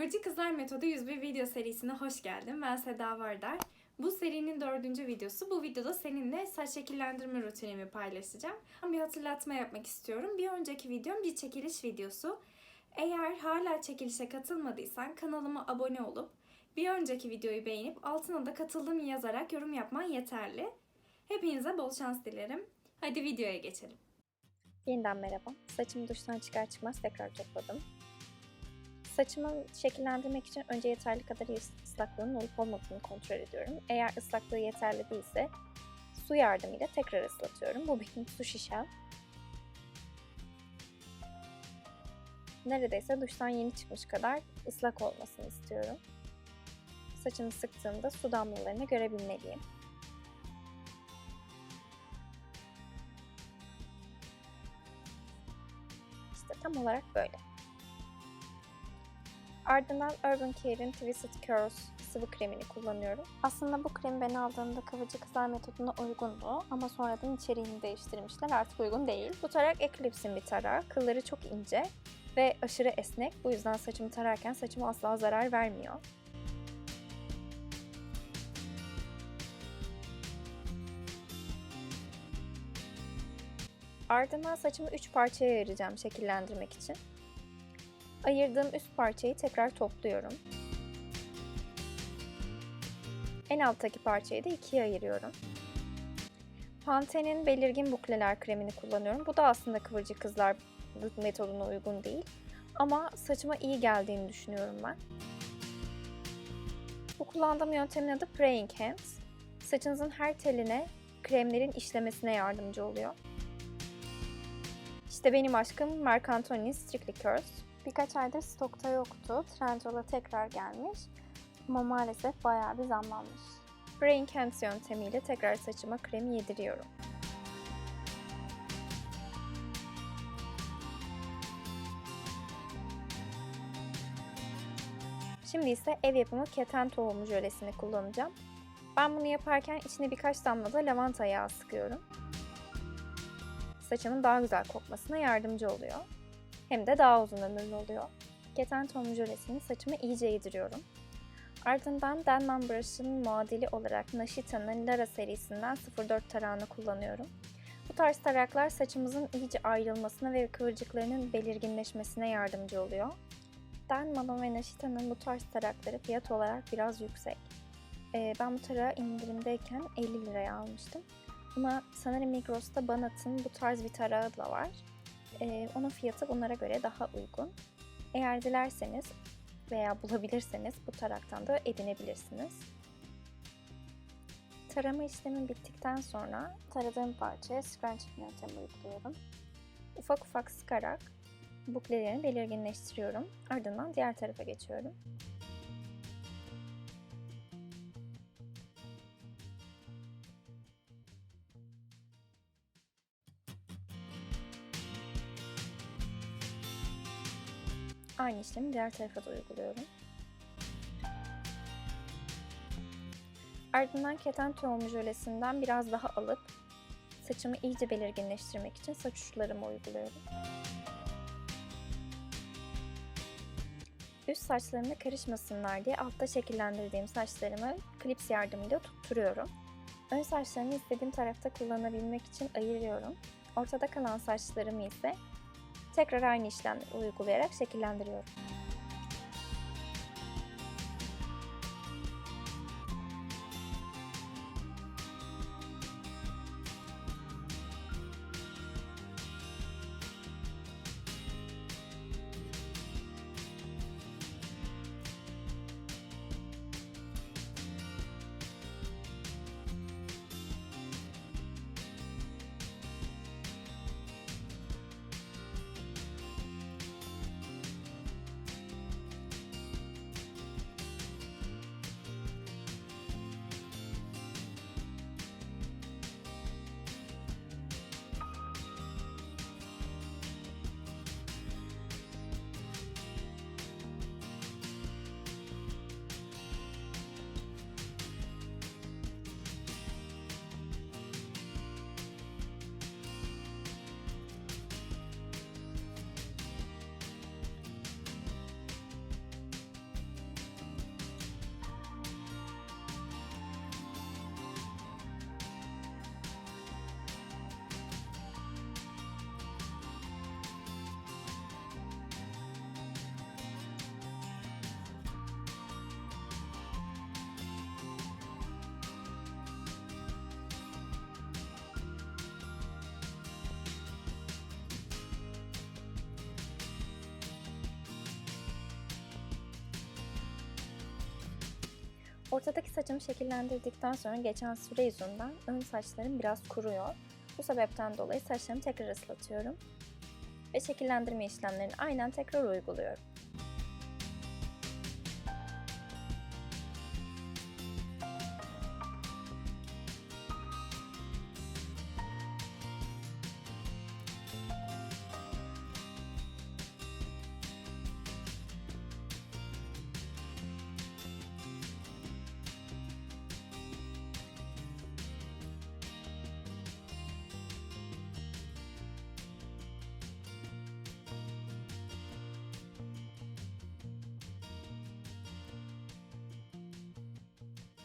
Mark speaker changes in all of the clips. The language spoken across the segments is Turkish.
Speaker 1: Kıvırcık Kızlar Metodu 101 video serisine hoş geldin. Ben Seda Vardar. Bu serinin dördüncü videosu. Bu videoda seninle saç şekillendirme rutinimi paylaşacağım. Bir hatırlatma yapmak istiyorum. Bir önceki videom bir çekiliş videosu. Eğer hala çekilişe katılmadıysan kanalıma abone olup bir önceki videoyu beğenip altına da katıldım yazarak yorum yapman yeterli. Hepinize bol şans dilerim. Hadi videoya geçelim.
Speaker 2: Yeniden merhaba. Saçımı duştan çıkar çıkmaz tekrar topladım. Saçımı şekillendirmek için önce yeterli kadar ıslaklığının olup olmadığını kontrol ediyorum. Eğer ıslaklığı yeterli değilse su yardımıyla tekrar ıslatıyorum. Bu benim su şişem. Neredeyse duştan yeni çıkmış kadar ıslak olmasını istiyorum. Saçımı sıktığımda su damlalarını görebilmeliyim. İşte tam olarak böyle. Ardından Urban Care'in Twisted Curls sıvı kremini kullanıyorum. Aslında bu kremi ben aldığımda kıvırcık kızlar metoduna uygundu ama sonradan içeriğini değiştirmişler. Artık uygun değil. Bu tarak Eclipse'in bir tarağı. Kılları çok ince ve aşırı esnek. Bu yüzden saçımı tararken saçıma asla zarar vermiyor. Ardından saçımı 3 parçaya ayıracağım şekillendirmek için. Ayırdığım üst parçayı tekrar topluyorum. En alttaki parçayı da ikiye ayırıyorum. Pantene'in belirgin bukleler kremini kullanıyorum. Bu da aslında kıvırcık kızlar metoduna uygun değil. Ama saçıma iyi geldiğini düşünüyorum ben. Bu kullandığım yöntemin adı Praying Hands. Saçınızın her teline kremlerin işlemesine yardımcı oluyor. İşte benim aşkım Marc Anthony's Strictly Curls. Birkaç aydır stokta yoktu. Trendyol'a tekrar gelmiş. Ama maalesef bayağı bir zamlanmış. Brain Hands yöntemiyle tekrar saçıma kremi yediriyorum. Şimdi ise ev yapımı keten tohumu jölesini kullanacağım. Ben bunu yaparken içine birkaç damla da lavanta yağı sıkıyorum. Saçımın daha güzel kokmasına yardımcı oluyor. Hem de daha uzun ömürlü oluyor. Keten tohumu jölesini saçıma iyice yediriyorum. Ardından Denman Brush'ın muadili olarak Nashita'nın Lara serisinden 04 tarağını kullanıyorum. Bu tarz taraklar saçımızın iyice ayrılmasına ve kıvırcıklarının belirginleşmesine yardımcı oluyor. Denman'ın ve Nashita'nın bu tarz tarakları fiyat olarak biraz yüksek. Ee, ben bu tarağı indirimdeyken 50 liraya almıştım. Ama sanırım Migros'ta Banat'ın bu tarz bir tarağı da var. Ee, onun fiyatı bunlara göre daha uygun. Eğer dilerseniz veya bulabilirseniz bu taraktan da edinebilirsiniz. Tarama işlemi bittikten sonra taradığım parçaya scrunching yöntemi uyguluyorum. Ufak ufak sıkarak buklelerini belirginleştiriyorum. Ardından diğer tarafa geçiyorum. Aynı işlemi diğer tarafa da uyguluyorum. Ardından keten tohumu jölesinden biraz daha alıp saçımı iyice belirginleştirmek için saç uçlarıma uyguluyorum. Üst saçlarımda karışmasınlar diye altta şekillendirdiğim saçlarımı klips yardımıyla tutturuyorum. Ön saçlarımı istediğim tarafta kullanabilmek için ayırıyorum. Ortada kalan saçlarımı ise tekrar aynı işlemleri uygulayarak şekillendiriyorum.
Speaker 3: Ortadaki saçımı şekillendirdikten sonra geçen süre yüzünden ön saçlarım biraz kuruyor. Bu sebepten dolayı saçlarımı tekrar ıslatıyorum. Ve şekillendirme işlemlerini aynen tekrar uyguluyorum.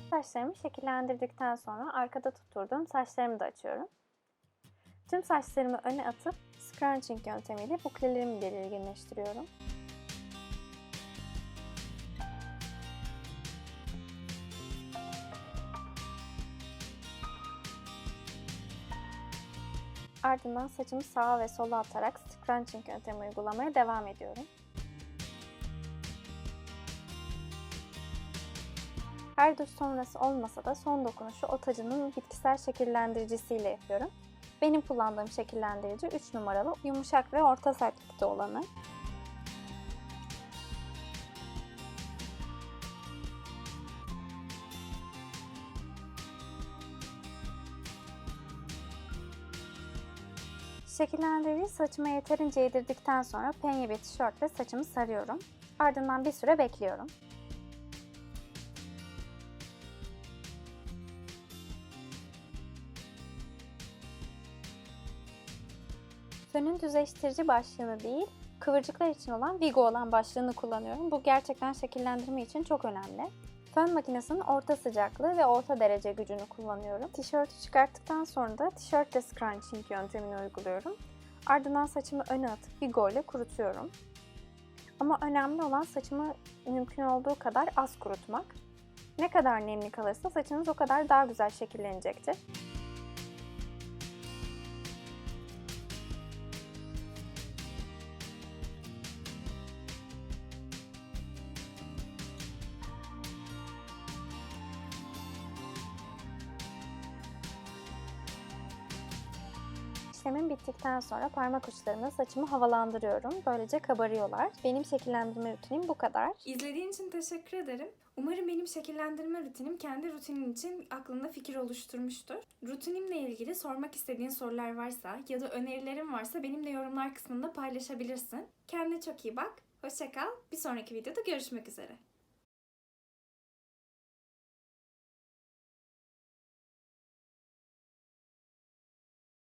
Speaker 3: Saçlarımı şekillendirdikten sonra arkada tutturduğum saçlarımı da açıyorum. Tüm saçlarımı öne atıp scrunching yöntemiyle buklelerimi belirginleştiriyorum. Ardından saçımı sağa ve sola atarak scrunching yöntemi uygulamaya devam ediyorum. Her duş sonrası olmasa da son dokunuşu o tacının bitkisel şekillendiricisiyle yapıyorum. Benim kullandığım şekillendirici 3 numaralı yumuşak ve orta sertlikte olanı. Şekillendirici saçıma yeterince yedirdikten sonra penye bir tişörtle saçımı sarıyorum. Ardından bir süre bekliyorum. Fönün düzleştirici başlığını değil, kıvırcıklar için olan Vigo olan başlığını kullanıyorum. Bu gerçekten şekillendirme için çok önemli. Fön makinesinin orta sıcaklığı ve orta derece gücünü kullanıyorum. Tişörtü çıkarttıktan sonra da tişörtle scrunching yöntemini uyguluyorum. Ardından saçımı öne atıp Vigo ile kurutuyorum. Ama önemli olan saçımı mümkün olduğu kadar az kurutmak. Ne kadar nemli kalırsa saçınız o kadar daha güzel şekillenecektir. İşlemim bittikten sonra parmak uçlarımla saçımı havalandırıyorum. Böylece kabarıyorlar. Benim şekillendirme rutinim bu kadar.
Speaker 2: İzlediğin için teşekkür ederim. Umarım benim şekillendirme rutinim kendi rutinin için aklında fikir oluşturmuştur. Rutinimle ilgili sormak istediğin sorular varsa ya da önerilerin varsa benimle yorumlar kısmında paylaşabilirsin. Kendine çok iyi bak. Hoşça kal. Bir sonraki videoda görüşmek üzere.